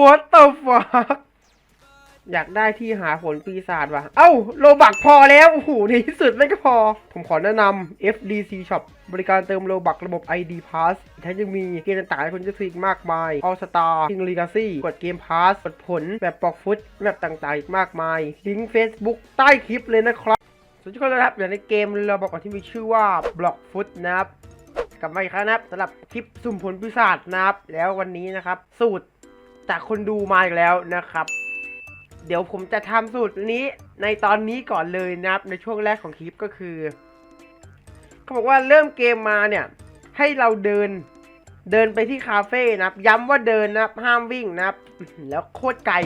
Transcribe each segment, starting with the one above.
What the fuck อยากได้ที่หาผลปีศาจว่ะ เอ้า โลบักพอแล้ว โอ้โห ในที่สุดไม่ก็พอ ผมขอแนะนำ FDC Shop บริการเติมโลบักระบบ ID Pass อีกทั้งยังมีเกมต่างๆให้คุณจะซื้ออีกมากมาย All Star King Legacy กดเกม Pass กดผล แบบปอกฟุต แบบต่างๆ อีกมากมาย ลิงก์ Facebook ใต้คลิปเลยนะครับส่วนทุกคนนะครับอย่างในเกมเราบอกก่อนที่มีชื่อว่า Block Foot นะครับกลับมาอีกครั้งนะครับสำหรับคลิปสุ่มผลปีศาจนะครับ แล้ววันนี้นะครับ สูตร จากคนดูมาอีกแล้วนะครับ เดี๋ยวผมจะทำสูตรนี้ในตอนนี้ก่อนเลยนะครับ ในช่วงแรกของคลิปก็คือเขาบอกว่าเริ่มเกมมาเนี่ย ให้เราเดินเดินไปที่คาเฟ่นะครับ ย้ำว่าเดินนะครับ ห้ามวิ่งนะครับ แล้วโคตรไกล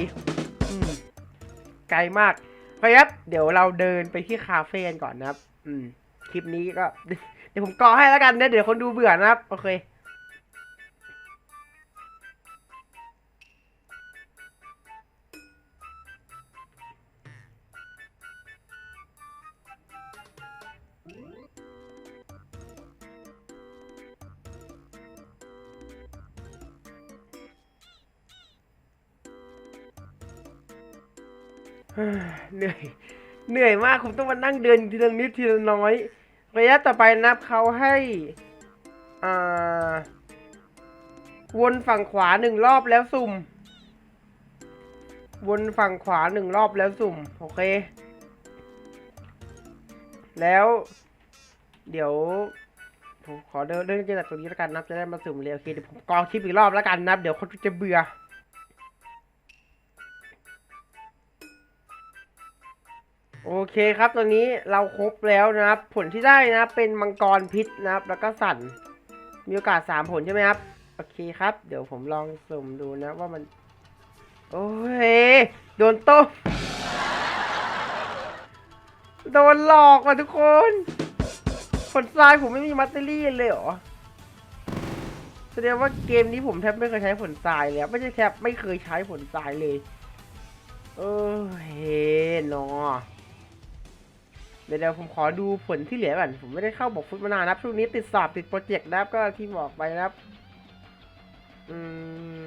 ไกลมากเพราะงั้นเดี๋ยวเราเดินไปที่คาเฟ่กันก่อนนะครับ อืม คลิปนี้ก็ เดี๋ยวผมกอให้แล้วกันนะเดี๋ยวคนดูเบื่อนะครับ โอเค เหนื่อย เหนื่อยมากผมต้องมานั่งเดินทีละนิดทีละน้อย ระยะต่อไปนับเขาให้อ่าวนฝั่งขวาหนึ่งรอบแล้วสุ่ม วนฝั่งขวาหนึ่งรอบแล้วสุ่ม โอเค แล้ว เดี๋ยวผมขอเดินเรื่องจากตรงนี้แล้วกันนับจะได้มาสุ่มเลยโอเคเดี๋ยวผมกรองคลิปอีกรอบแล้วกันนับเดี๋ยวคนจะเบื่อ โอเคครับตอนนี้เราครบแล้วนะครับ ผลที่ได้นะเป็นมังกรพิษนะครับ แล้วก็สั่นมีโอกาสสามผลใช่ไหมครับโอเคครับ เดี๋ยวผมลองสุ่มดูนะว่ามัน โอ้ยโดนต้มโดนหลอกว่ะทุกคนผลทรายผมไม่มีมัตเตอรี่เลยเหรอแสดงว่าเกมนี้ผมแทบไม่เคยใช้ผลทรายเลยไม่ใช่แทบไม่เคยใช้ผลทรายเลย เออเฮ้นอ เดี๋ยวผมขอดูผลที่เหลือก่อน ผมไม่ได้เข้าบอกฟุตมานานนะครับช่วงนี้ติดสอบติดโปรเจกต์นะครับก็ที่บอกไปนะครับ อืม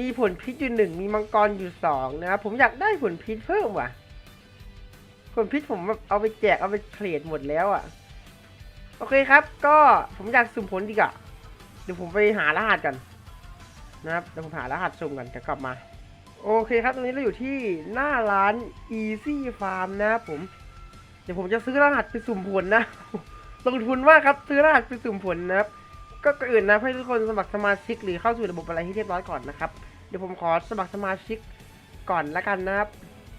มีผลพิษอยู่หนึ่งมีมังกรอยู่สองนะครับผมอยากได้ผลพิษเพิ่มว่ะ ผลพิษผมเอาไปแจกเอาไปเทรดหมดแล้วอะ โอเคครับ ก็ผมอยากสุ่มผลดีกว่าเดี๋ยวผมไปหารหัสกันนะครับเดี๋ยวผมหารหัสสุ่มกันจะกลับมาโอเคครับตรงนี้เราอยู่ที่หน้าร้าน Easy Farm นะครับผม ดี๋ยวผมจะซื้อรหัสไปสุ่มผลนะ ลงทุนมากครับซื้อรหัสไปสุ่มผลนะครับ ก็อื่นนะให้ทุกคนสมัครสมาชิกหรือเข้าสู่ระบบอะไรให้เรียบร้อยก่อนนะครับ เดี๋ยวผมขอสมัครสมาชิกก่อนละกันนะครับ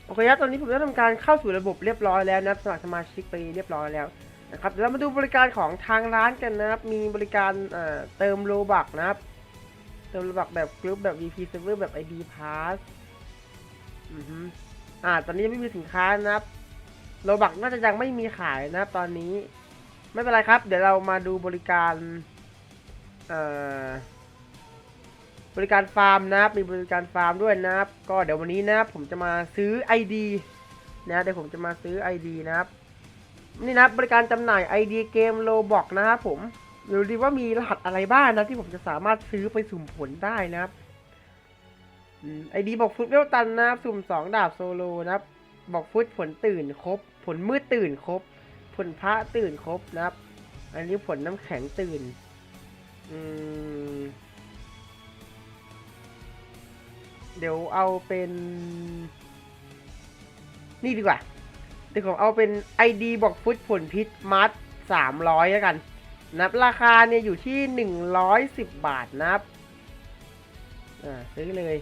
โอเคครับตอนนี้ผมได้ทำการเข้าสู่ระบบเรียบร้อยแล้วนะครับสมัครสมาชิกไปเรียบร้อยแล้วนะครับเดี๋ยวเรามาดูบริการของทางร้านกันนะครับ มีบริการเอ่อเติมโลบักนะครับ เติมโลบักแบบกรุ๊ปแบบ VP Server แบบ ID Pass อือฮึอ่า ตอนนี้ยังไม่มีสินค้านะครับ โลบักน่าจะยังไม่มีขายนะครับตอนนี้ ไม่เป็นไรครับ เดี๋ยวเรามาดูบริการบริการฟาร์มนะครับ มีบริการฟาร์มด้วยนะครับ ก็เดี๋ยววันนี้นะครับผมจะมาซื้อ ID นะเดี๋ยวผมจะมาซื้อ ID นะครับนี่นะรบบริการจำหน่าย ID เกมโลบอกนะครับผมดูดีว่ามีรหัสอะไรบ้างนะที่ผมจะสามารถซื้อไปสุ่มผลได้นะครับไอดีบอกฟุตเวลตันนะครับสุ่มสองดาบโซโลนะครับ บอกฟุตผลตื่นครบ ผลมืดตื่นครบ ผลพระตื่นครบนะครับ อันนี้ผลน้ำแข็งตื่น อืม เดี๋ยวเอาเป็น นี่ดีกว่าเดี๋ยวผมเอาเป็น ID บอกฟุตผลพิษมัดสามร้อยแล้วกันนะครับราคาเนี่ยอยู่ที่หนึ่งร้อยสิบบาทนะครับ อ่า ซื้อเลย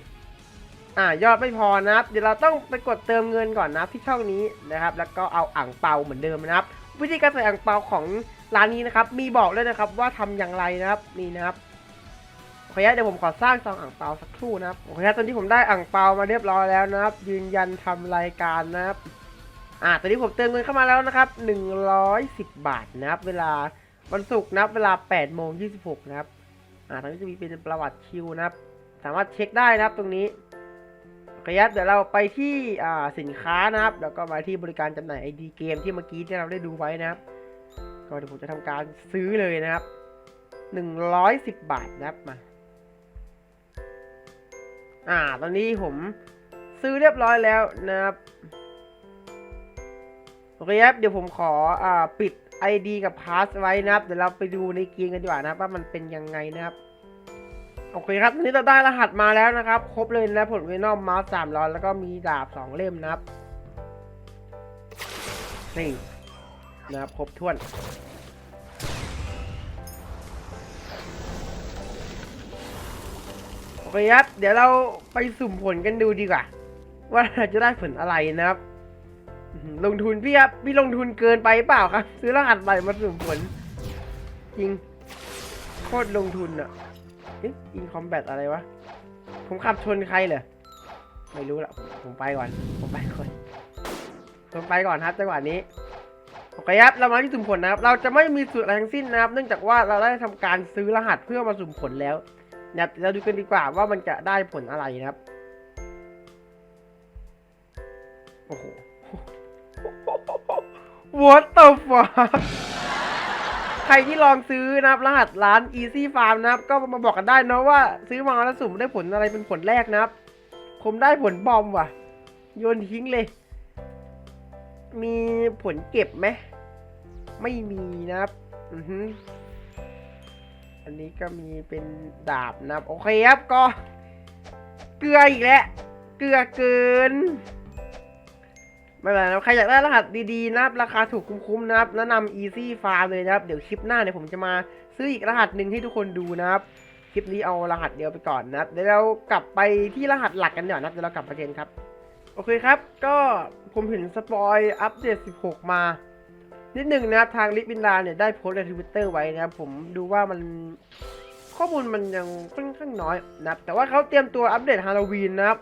อ่ายอดไม่พอนะครับ เดี๋ยวเราต้องไปกดเติมเงินก่อนนะครับที่ช่องนี้นะครับ แล้วก็เอาอ่างเปาเหมือนเดิมนะครับ วิธีการใส่อ่างเปาของร้านนี้นะครับ มีบอกเลยนะครับว่าทำอย่างไรนะครับนี่นะครับโอเคเดี๋ยวผมขอสร้างซองอ่างเปาสักครู่นะครับโอเคตตอนนี้ผมได้อ่างเปามาเรียบร้อยแล้วนะครับ ยืนยันทำรายการนะครับอ่าตอนนี้ผมเติมเงินเข้ามาแล้วนะครับ 110 บาทนะครับ เวลาวันศุกร์นะครับ เวลา8โมง26นะครับอ่าตอนนี้จะมีเป็นประวัติคิวนะครับ สามารถเช็คได้นะครับตรงนี้ โอเคครับเดี๋ยวเราไปที่อ่าสินค้านะครับ แล้วก็มาที่บริการจำหน่ายไอดีเกมที่เมื่อกี้ที่เราได้ดูไว้นะครับ ก็เดี๋ยวผมจะทำการซื้อเลยนะครับ 110 บาทนะครับมา อ่า ตอนนี้ผมซื้อเรียบร้อยแล้วนะครับโอเคครับ เดี๋ยวผมขออ่าปิด ID กับ Pass ไว้นะครับ เดี๋ยวเราไปดูในเกมกันดีกว่านะครับว่ามันเป็นยังไงนะครับ โอเคครับตอนนี้เราได้รหัสมาแล้วนะครับ ครบเลยนะผลเวนอมมาสามร้อยแล้วก็มีดาบสองเล่มนะครับนี่นะครับครบถ้วนโอเคครับเดี๋ยวเราไปสุ่มผลกันดูดีกว่า ว่าจะได้ผลอะไรนะครับ ลงทุนพี่ครับพี่ลงทุนเกินไปเปล่าครับ ซื้อรหัสใหม่มาสุ่มผล จริงโคตรลงทุนอะ อินคอมแบทอะไรวะ ผมขับชนใครเหรอ ไม่รู้ละผมไปก่อน ผมไปก่อน ผมไปก่อนครับจังหวะนี้ โอเคครับ เรามาที่สุ่มผลนะครับ เราจะไม่มีสูตรอะไรทั้งสิ้นนะครับ เนื่องจากว่าเราได้ทำการซื้อรหัสเพื่อมาสุ่มผลแล้วนะครับเราดูกันดีกว่าว่ามันจะได้ผลอะไรนะครับ โอ้โห What the fuck ใครที่ลองซื้อนะครับรหัสร้าน Easy Farm นะครับ ก็มาบอกกันได้นะว่าซื้อมาแล้วสุ่มได้ผลอะไรเป็นผลแรกนะครับ ผมได้ผลบอมว่ะ โยนทิ้งเลย มีผลเก็บไหมไม่มีนะครับอือฮึอันนี้ก็มีเป็นดาบนะครับ โอเคครับก็ เกลืออีกแล้ว เกลือเกิน ไม่เป็นไรนะใครอยากได้รหัสดีๆนะครับราคาถูกคุ้มๆนะครับแนะนำ Easy Farm เลยนะครับ เดี๋ยวคลิปหน้าเนี่ยผมจะมาซื้ออีกรหัสหนึ่งให้ทุกคนดูนะครับ คลิปนี้เอารหัสเดียวไปก่อนนะครับ เดี๋ยวเรากลับไปที่รหัสหลักกันเดี๋ยวนะครับเดี๋ยวเรากลับมาเจนครับ โอเคครับ ก็ผมเห็นสปอยอัปเดต 16 มานิดหนึ่งนะครับทางลิปบินดาเนี่ยได้โพสต์ในทวิตเตอร์ไว้นะครับผมดูว่ามันข้อมูลมันยังค่อนข้างน้อยนะครับแต่ว่าเขาเตรียมตัวอัปเดตฮาโลวีนนะครับ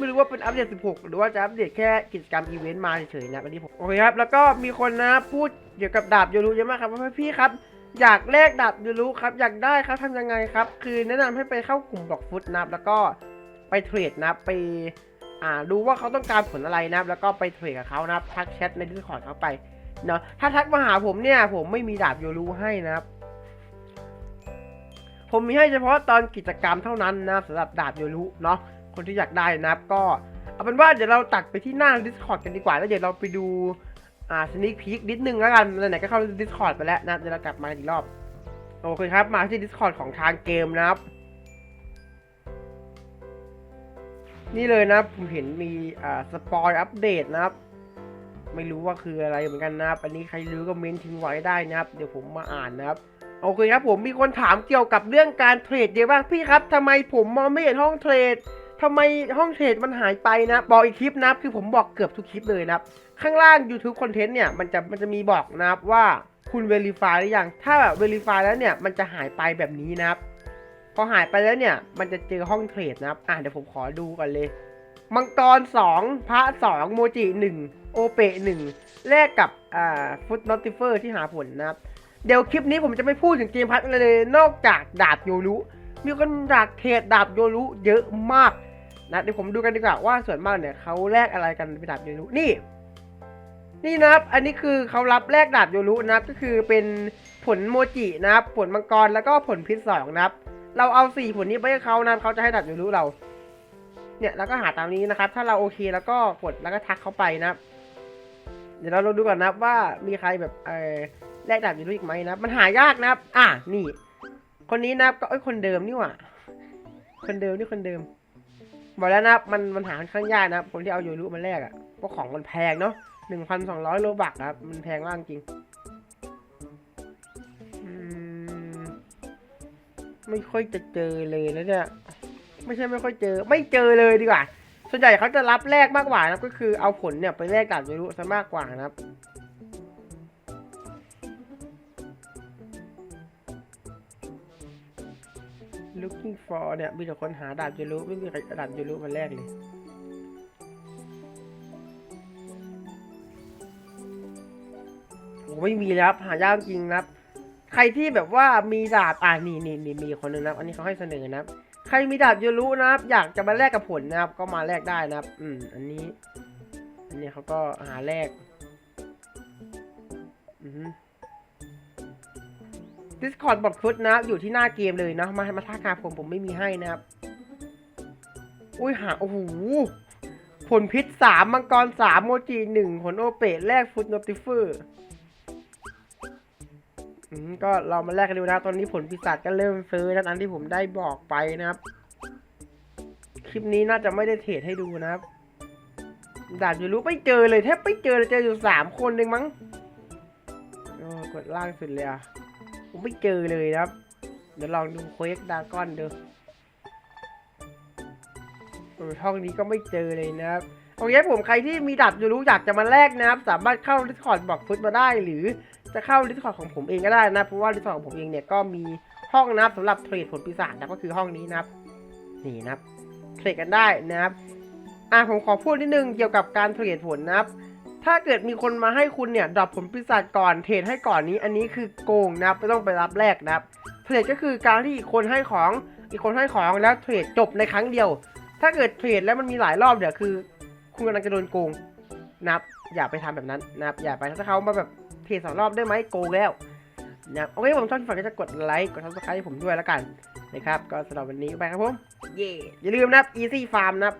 ไม่รู้ว่าเป็นอัปเดต 16 หรือว่าจะอัปเดตแค่กิจกรรมอีเวนต์มาเฉยๆนะครันนี้ผมโอเคครับ แล้วก็มีคนนะพูดเกี่ยวกับดาบโยรุเยอะมากครับว่าพี่ครับอยากแลกดาบโยรุครับอยากได้ครับทำยังไงครับ คือแนะนำให้ไปเข้ากลุ่มบล็อกฟุตนะครับแล้วก็ไปเทรดนะไปอ่าดูว่าเขาต้องการผลอะไรนะแล้วก็ไปเทรดกับเขานะทักแชทในดิสคอร์ดเขาไปเนาะถ้าทักมาหาผมเนี่ย ผมไม่มีดาบโยรูให้นะครับ ผมมีให้เฉพาะตอนกิจกรรมเท่านั้นนะครับสำหรับดาบโยรูเนาะ คนที่อยากได้นะครับ ก็เอาเป็นว่าเดี๋ยวเราตัดไปที่หน้า Discord กันดีกว่า แล้วเดี๋ยวเราไปดูอ่าสนิคพีคนิดนึงแล้วกันไหนๆก็เข้า Discord ไปแล้วนะเดี๋ยวเรากลับมาอีกรอบโอเคครับ มาที่ Discord ของทางเกมนะครับ นี่เลยนับผมเห็นมีอ่าสปอยอัปเดตนะครับ ไม่รู้ว่าคืออะไรเหมือนกันนะครับ อันนี้ใครรู้ก็เมนทิ้งไว้ได้นะครับ เดี๋ยวผมมาอ่านนะครับโอเคครับผมมีคนถามเกี่ยวกับเรื่องการเทรดเยอะมากพี่ครับทำไมผมมองไม่เห็นห้องเทรด ทำไมห้องเทรดมันหายไปนะ บอกอีกคลิปนะครับคือผมบอกเกือบทุกคลิปเลยนะครับข้างล่าง YouTube Content เนี่ยมันจะมันจะมีบอกนะครับว่าคุณ Verify หรือยัง ถ้าแบบ Verify แล้วเนี่ยมันจะหายไปแบบนี้นะครับ พอหายไปแล้วเนี่ยมันจะเจอห้องเทรดนะครับ อะเดี๋ยวผมขอดูก่อนเลย มังกร 2 พระ 2 โมจิ 1 โอเปะ1แลกกับอ่าฟุตนอติเฟอร์ที่หาผลนะครับ เดี๋ยวคลิปนี้ผมจะไม่พูดถึงเกมพัทอะไรเลย นอกจากดาบโยรุมีคนอยากเทรดดาบโยรุเยอะมาก นะเดี๋ยวผมดูกันดีกว่าว่าส่วนมากเนี่ยเขาแลกอะไรกันเป็นดาบโยรุนี่ นี่นะครับ อันนี้คือเขารับแลกดาบโยรุนะครับก็คือเป็นผลโมจินะครับ ผลมังกรแล้วก็ผลพิษสองนะครับ เราเอาสี่ผลนี้ไปให้เขานะเขาจะให้ดาบโยรุเรา เนี่ยแล้วก็หาตามนี้นะครับ ถ้าเราโอเคแล้วก็กดแล้วก็ทักเขาไปนะครับ เดี๋ยวเราลองดูก่อนนะครับว่ามีใครแบบเออแลกดาบโยรุอีกไหมนะครับ มันหายากนะครับ อะนี่ คนนี้นะครับก็เอ้ยคนเดิมนี่หว่าคนเดิมนี่คนเดิม บอกแล้วนะครับมันมันหาค่อนข้างยากนะครับคนที่เอาโยรุมาแลกอะ่ะเพราะของมันแพงเนาะหนึ่งพันสองร้อยโลบักนะครับ มันแพงมากจริงมไม่ค่อยจะเจอเลยแล้วเนี่ยไม่ใช่ไม่ค่อยเจอ ไม่เจอเลยดีกว่า ส่วนใหญ่เขาจะรับแลกมากกว่านะก็คือเอาผลเนี่ยไปแลกดาบโยรุซะมากกว่านะครับ looking for เนี่ยมีแต่คนหาดาบโยรุไม่มีใครดาบโยรุมาแลกเลยโอ้ไม่มีแล้วครับหายากจริงนะครับใครที่แบบว่ามีดาบอ่านี่นี่นี่มีคนนึงนะอันนี้เขาให้เสนอนะใครมีดาบโยรุนะครับ อยากจะมาแลกกับผลนะครับ ก็มาแลกได้นะครับ อืมอันนี้ อันนี้เขาก็หาแลกอือ Discord บอทฟุตนะอยู่ที่หน้าเกมเลยนะมามาทักหาผมผมไม่มีให้นะครับอุ้ยหาโอ้โหผลพิษสามมังกรสามโมจิหนึ่งผลโอเปตแลกฟุตโนติเฟอร์ก็เรามาแลกกันดูนะตอนนี้ผลปีศาจก็เริ่มซื้อแล้วตามที่ผมได้บอกไปนะครับ คลิปนี้น่าจะไม่ได้เทรดให้ดูนะครับดาบยูรู้ไม่เจอเลยแทบไม่เจอเลยเจออยู่สามคนเองมั้งโอ้กดล่างสุดเลยอะ ผมไม่เจอเลยนะครับ เดี๋ยวลองดูเควกดากอนดูห้องนี้ก็ไม่เจอเลยนะครับโอเคผมใครที่มีดาบยูรู้อยากจะมาแลกนะครับ สามารถเข้า Discord บอกฟุตมาได้ หรือจะเข้า Discord ของผมเองก็ได้นะเพราะว่า Discord ของผมเองเนี่ยก็มีห้องนะครับสำหรับเทรดผลปีศาจนะก็คือห้องนี้นะครับ นี่นะครับเทรดกันได้นะครับอะผมขอพูดนิดนึงเกี่ยวกับการเทรดผลนะครับ ถ้าเกิดมีคนมาให้คุณเนี่ยดรอปผลปีศาจก่อนเทรดให้ก่อนนี้ อันนี้คือโกงนะครับไม่ต้องไปรับแลกนะครับเทรดก็คือการที่อีกคนให้ของอีกคนให้ของแล้วเทรดจบในครั้งเดียว ถ้าเกิดเทรดแล้วมันมีหลายรอบเดี๋ยวคือ คุณกำลังจะโดนโกงนะครับอย่าไปทำแบบนั้นนะครับอย่าไปถ้าเขามาแบบเทรดสองรอบได้ไหมโกงแล้วนะโอเคผมชอบฝากก็จะกดไลค์กดซับสไครต์ให้ผมด้วยแล้วกันนะครับก็สำหรับวันนี้ไปครับผมเย่อย่าลืมนะครับ easy farm นะครับ